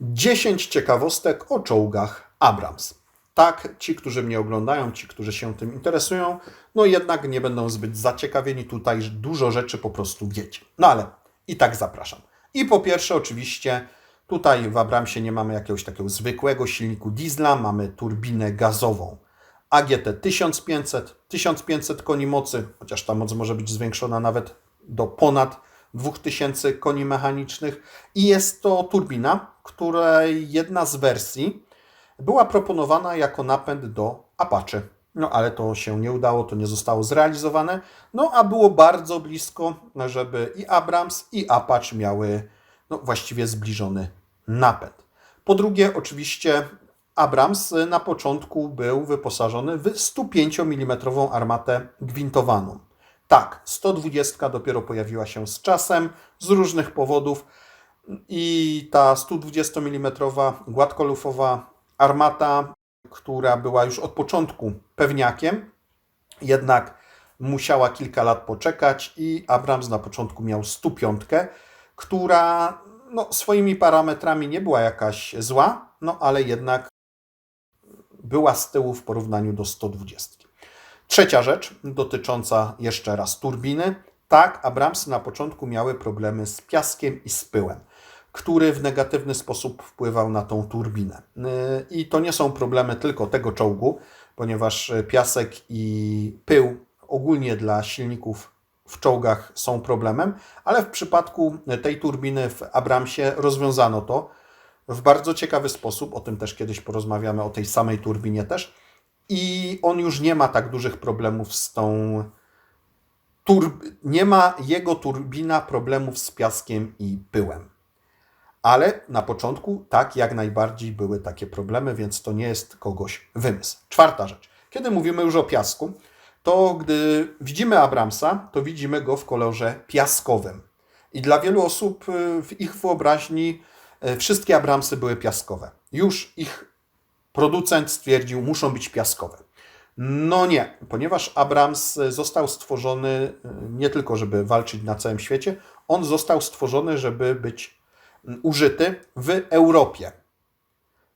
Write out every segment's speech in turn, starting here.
10 ciekawostek o czołgach Abrams. Tak, ci, którzy mnie oglądają, ci, którzy się tym interesują, no jednak nie będą zbyt zaciekawieni. Tutaj dużo rzeczy po prostu wiecie. No ale i tak zapraszam. I po pierwsze, oczywiście, tutaj w Abramsie nie mamy jakiegoś takiego zwykłego silniku diesla, mamy turbinę gazową. AGT 1500, 1500 koni mocy, chociaż ta moc może być zwiększona nawet do ponad 2000 koni mechanicznych. I jest to turbina, której jedna z wersji była proponowana jako napęd do Apache. No ale to się nie udało, to nie zostało zrealizowane. No a było bardzo blisko, żeby i Abrams, i Apache miały no, właściwie zbliżony napęd. Po drugie, oczywiście Abrams na początku był wyposażony w 105 mm armatę gwintowaną. Tak, 120 dopiero pojawiła się z czasem, z różnych powodów i ta 120 mm gładkolufowa armata, która była już od początku pewniakiem, jednak musiała kilka lat poczekać i Abrams na początku miał 105, która no, swoimi parametrami nie była jakaś zła, no ale jednak była z tyłu w porównaniu do 120. Trzecia rzecz dotycząca jeszcze raz turbiny. Tak, Abramsy na początku miały problemy z piaskiem i z pyłem, który w negatywny sposób wpływał na tą turbinę. I to nie są problemy tylko tego czołgu, ponieważ piasek i pył ogólnie dla silników w czołgach są problemem, ale w przypadku tej turbiny w Abramsie rozwiązano to w bardzo ciekawy sposób. O tym też kiedyś porozmawiamy, o tej samej turbinie też. I on już nie ma tak dużych problemów z tą. Turb... Nie ma jego turbina problemów z piaskiem i pyłem. Ale na początku tak jak najbardziej były takie problemy, więc to nie jest kogoś wymysł. Czwarta rzecz. Kiedy mówimy już o piasku, to gdy widzimy Abramsa, to widzimy go w kolorze piaskowym. I dla wielu osób y, w ich wyobraźni y, wszystkie Abramsy były piaskowe. Już ich producent stwierdził, muszą być piaskowe. No nie, ponieważ Abrams został stworzony y, nie tylko, żeby walczyć na całym świecie, on został stworzony, żeby być użyty w Europie.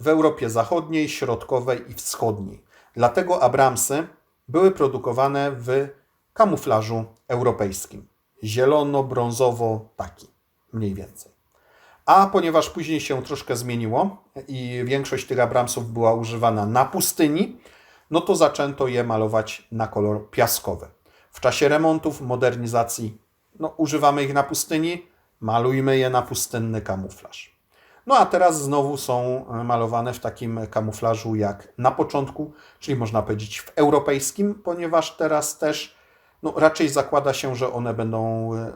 W Europie Zachodniej, Środkowej i Wschodniej. Dlatego Abramsy były produkowane w kamuflażu europejskim. Zielono-brązowo taki, mniej więcej. A ponieważ później się troszkę zmieniło i większość tych Abramsów była używana na pustyni, no to zaczęto je malować na kolor piaskowy. W czasie remontów, modernizacji, no używamy ich na pustyni, malujmy je na pustynny kamuflaż. No a teraz znowu są malowane w takim kamuflażu jak na początku, czyli można powiedzieć w europejskim, ponieważ teraz też no, raczej zakłada się, że one będą e,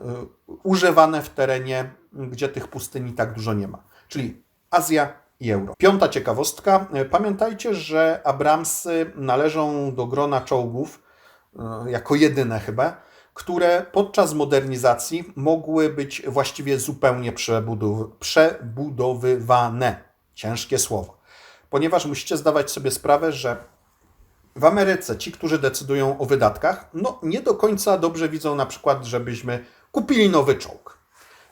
używane w terenie, gdzie tych pustyni tak dużo nie ma, czyli Azja i Euro. Piąta ciekawostka. Pamiętajcie, że Abramsy należą do grona czołgów, e, jako jedyne chyba, które podczas modernizacji mogły być właściwie zupełnie przebudow przebudowywane. Ciężkie słowo. Ponieważ musicie zdawać sobie sprawę, że w Ameryce ci, którzy decydują o wydatkach, no nie do końca dobrze widzą na przykład, żebyśmy kupili nowy czołg.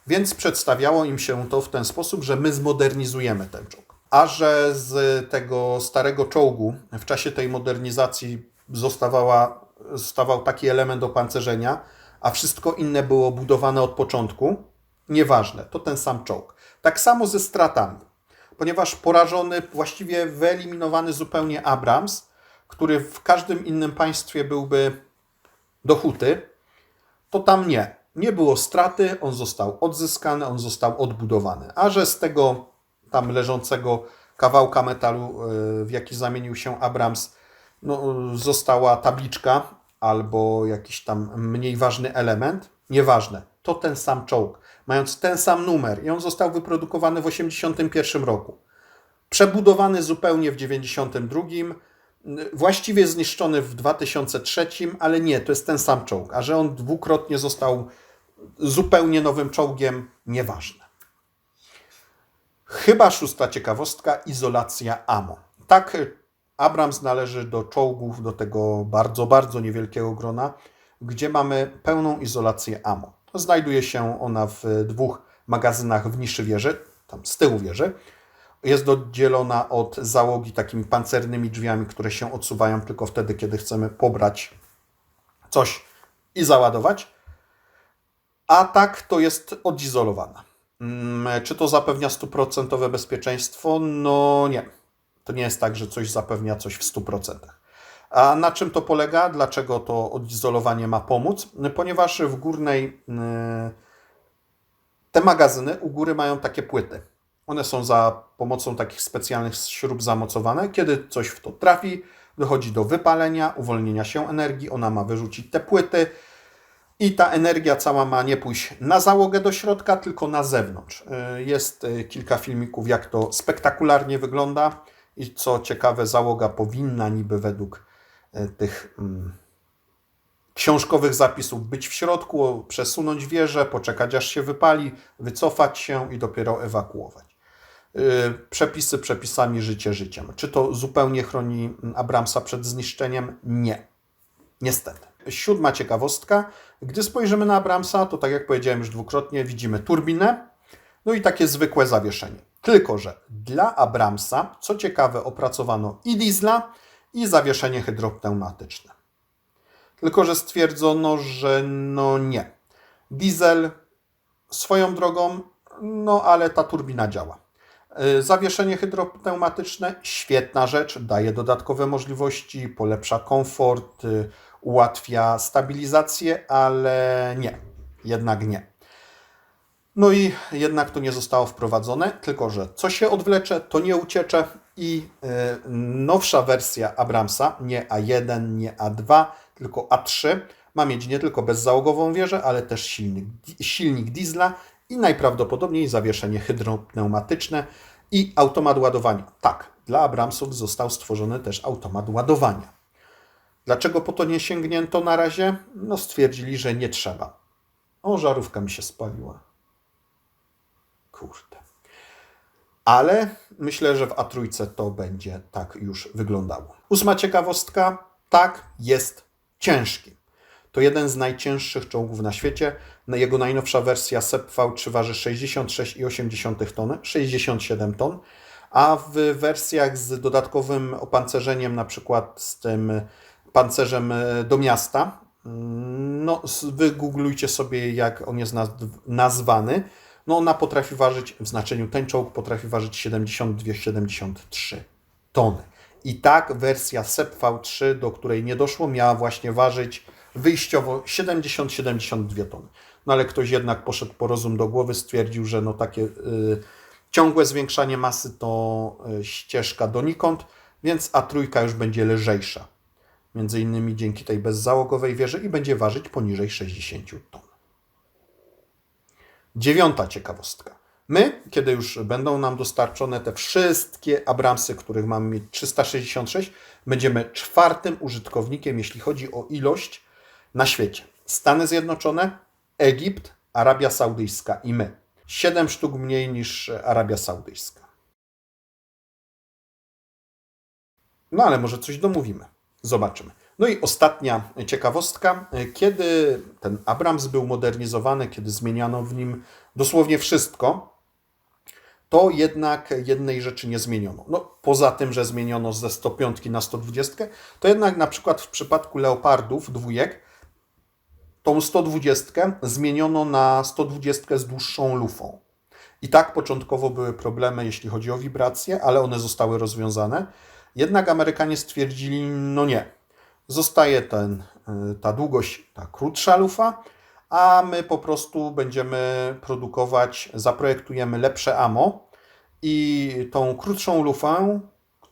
Więc przedstawiało im się to w ten sposób, że my zmodernizujemy ten czołg. A że z tego starego czołgu w czasie tej modernizacji zostawała, zostawał taki element opancerzenia, a wszystko inne było budowane od początku, nieważne, to ten sam czołg. Tak samo ze stratami, ponieważ porażony, właściwie wyeliminowany zupełnie Abrams, który w każdym innym państwie byłby do huty, to tam nie. Nie było straty, on został odzyskany, on został odbudowany. A że z tego tam leżącego kawałka metalu, e, w jaki zamienił się Abrams, no, została tabliczka albo jakiś tam mniej ważny element, nieważne, to ten sam czołg, mając ten sam numer i on został wyprodukowany w 1981 roku. Przebudowany zupełnie w 1992 właściwie zniszczony w 2003, ale nie, to jest ten sam czołg. A że on dwukrotnie został zupełnie nowym czołgiem, nieważne. Chyba szósta ciekawostka, izolacja AMO. Tak, Abrams należy do czołgów, do tego bardzo, bardzo niewielkiego grona, gdzie mamy pełną izolację AMO. Znajduje się ona w dwóch magazynach w niszy wieży, tam z tyłu wieży. Jest oddzielona od załogi takimi pancernymi drzwiami, które się odsuwają tylko wtedy, kiedy chcemy pobrać coś i załadować. A tak to jest odizolowana. Mm, Czy to zapewnia stuprocentowe bezpieczeństwo? No nie. To nie jest tak, że coś zapewnia coś w 100%. A na czym to polega? Dlaczego to odizolowanie ma pomóc? Ponieważ w górnej yy, te magazyny u góry mają takie płyty. One są za pomocą takich specjalnych śrub zamocowane. Kiedy coś w to trafi, dochodzi do wypalenia, uwolnienia się energii, ona ma wyrzucić te płyty i ta energia cała ma nie pójść na załogę do środka, tylko na zewnątrz. Y, Jest y, kilka filmików, jak to spektakularnie wygląda i co ciekawe, załoga powinna niby według y, tych mm, książkowych zapisów być w środku, przesunąć wieżę, poczekać aż się wypali, wycofać się i dopiero ewakuować. Przepisy przepisami, życie życiem. Czy to zupełnie chroni Abramsa przed zniszczeniem? Nie. Niestety. Siódma ciekawostka. Gdy spojrzymy na Abramsa, to tak jak powiedziałem już dwukrotnie, widzimy turbinę, no i takie zwykłe zawieszenie. Tylko, że dla Abramsa, co ciekawe, opracowano i diesla, i zawieszenie hydropneumatyczne. Tylko, że stwierdzono, że no nie. Diesel swoją drogą, no ale ta turbina działa. Y, Zawieszenie hydropneumatyczne, świetna rzecz, daje dodatkowe możliwości, polepsza komfort, y, ułatwia stabilizację, ale nie, jednak nie. No i jednak to nie zostało wprowadzone, tylko że co się odwlecze, to nie uciecze i y, nowsza wersja Abramsa, nie A1, nie A2, tylko A3, ma mieć nie tylko bezzałogową wieżę, ale też silnik, silnik diesla i najprawdopodobniej zawieszenie hydropneumatyczne i automat ładowania. Tak, dla Abramsów został stworzony też automat ładowania. Dlaczego po to nie sięgnięto na razie? No stwierdzili, że nie trzeba. O, żarówka mi się spaliła. Kurde. Ale myślę, że w A3 to będzie tak już wyglądało. Ósma ciekawostka. Tak, jest ciężki. To jeden z najcięższych czołgów na świecie. Na Jego najnowsza wersja SEP V3 waży 66,8 tony, 67 ton, a w wersjach z dodatkowym opancerzeniem, na przykład z tym pancerzem e, do miasta, mm, no wygooglujcie sobie jak on jest naz- nazwany, no ona potrafi ważyć, w znaczeniu ten czołg potrafi ważyć 72-73 tony. I tak wersja SEP V3, do której nie doszło, miała właśnie ważyć wyjściowo 70-72 tony. No ale ktoś jednak poszedł po rozum do głowy, stwierdził, że no takie y, ciągłe zwiększanie masy to y, ścieżka donikąd, więc A3 już będzie lżejsza. Między innymi dzięki tej bezzałogowej wieży i będzie ważyć poniżej 60 ton. Dziewiąta ciekawostka. My, kiedy już będą nam dostarczone te wszystkie Abramsy, których mamy mieć 366, będziemy czwartym użytkownikiem, jeśli chodzi o ilość na świecie. Stany Zjednoczone, Egipt, Arabia Saudyjska i my. Siedem sztuk mniej niż Arabia Saudyjska. No ale może coś domówimy. Zobaczymy. No i ostatnia ciekawostka. Kiedy ten Abrams był modernizowany, kiedy zmieniano w nim dosłownie wszystko, to jednak jednej rzeczy nie zmieniono. No, poza tym, że zmieniono ze 105 na 120, to jednak na przykład w przypadku Leopardów dwójek tą 120 zmieniono na 120 z dłuższą lufą. I tak początkowo były problemy, jeśli chodzi o wibracje, ale one zostały rozwiązane. Jednak Amerykanie stwierdzili, no nie, zostaje ten, y, ta długość, ta krótsza lufa, a my po prostu będziemy produkować, zaprojektujemy lepsze amo i tą krótszą lufę,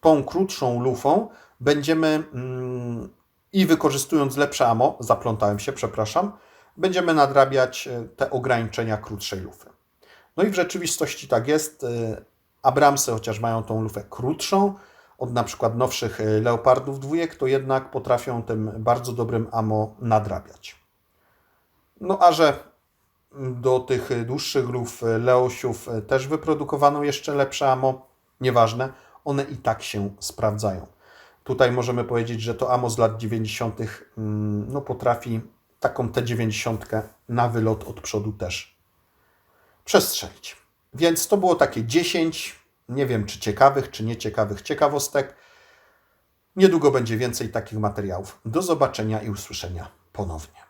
tą krótszą lufą będziemy mm, i wykorzystując lepsze amo, zaplątałem się, przepraszam, będziemy nadrabiać e, te ograniczenia krótszej lufy. No i w rzeczywistości tak jest. E, Abramsy, chociaż mają tą lufę krótszą od na przykład nowszych e, Leopardów dwójek, to jednak potrafią tym bardzo dobrym amo nadrabiać. No a że do tych dłuższych luf e, Leosiów e, też wyprodukowano jeszcze lepsze amo, nieważne, one i tak się sprawdzają. Tutaj możemy powiedzieć, że to amo z lat 90. mm, no, potrafi taką T90 na wylot od przodu też przestrzelić. Więc to było takie 10 Nie wiem, czy ciekawych, czy nieciekawych ciekawostek. Niedługo będzie więcej takich materiałów. Do zobaczenia i usłyszenia ponownie.